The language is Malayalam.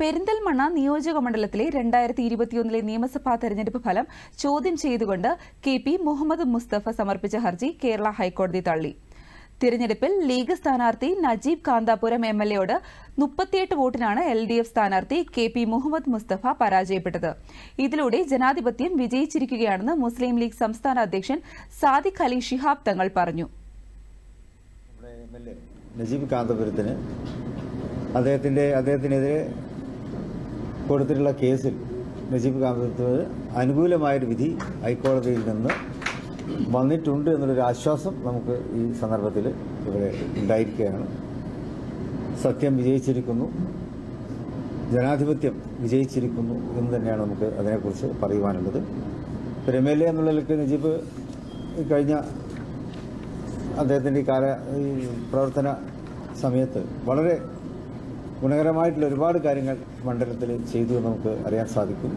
പെരിന്തൽമണ്ണ നിയോജക മണ്ഡലത്തിലെ രണ്ടായിരത്തി ഇരുപത്തിയൊന്നിലെ നിയമസഭാ തെരഞ്ഞെടുപ്പ് ഫലം ചോദ്യം ചെയ്തുകൊണ്ട് കെ പി മുഹമ്മദ് മുസ്തഫ സമർപ്പിച്ച ഹർജി കേരള ഹൈക്കോടതി തള്ളി. തിരഞ്ഞെടുപ്പിൽ ലീഗ് സ്ഥാനാർത്ഥി നജീബ് കാന്താപുരം എം എൽ എയോട് മുപ്പത്തിയെട്ട് വോട്ടിനാണ് എൽ ഡി എഫ് സ്ഥാനാർത്ഥി കെ പി മുഹമ്മദ് മുസ്തഫ പരാജയപ്പെട്ടത്. ഇതിലൂടെ ജനാധിപത്യം വിജയിച്ചിരിക്കുകയാണെന്ന് മുസ്ലിം ലീഗ് സംസ്ഥാന അധ്യക്ഷൻ സാദിഖ് അലി ഷിഹാബ് തങ്ങൾ പറഞ്ഞു. നജീബ് കാന്തപുരത്തിന് അദ്ദേഹത്തിന്റെ അദ്ദേഹത്തിനെതിരെ കൊടുത്തിട്ടുള്ള കേസിൽ നജീബ് കാന്തത്തിന് അനുകൂലമായൊരു വിധി ഹൈക്കോടതിയിൽ നിന്ന് വന്നിട്ടുണ്ട് എന്നുള്ളൊരു ആശ്വാസം നമുക്ക് ഈ സന്ദർഭത്തിൽ ഇവിടെ ഉണ്ടായിരിക്കുകയാണ്. സത്യം വിജയിച്ചിരിക്കുന്നു. ജനാധിപത്യം വിജയിച്ചിരിക്കുന്നു എന്ന് തന്നെയാണ് നമുക്ക് അതിനെക്കുറിച്ച് പറയുവാനുള്ളത്. ഒരു എം എൽ എ എന്നുള്ള നിലയ്ക്ക് നജീബ് കഴിഞ്ഞ അദ്ദേഹത്തിന്റെ ഈ കാല ഈ പ്രവർത്തന സമയത്ത് വളരെ ഗുണകരമായിട്ടുള്ള ഒരുപാട് കാര്യങ്ങൾ മണ്ഡലത്തിൽ ചെയ്തു എന്ന് നമുക്ക് അറിയാൻ സാധിക്കും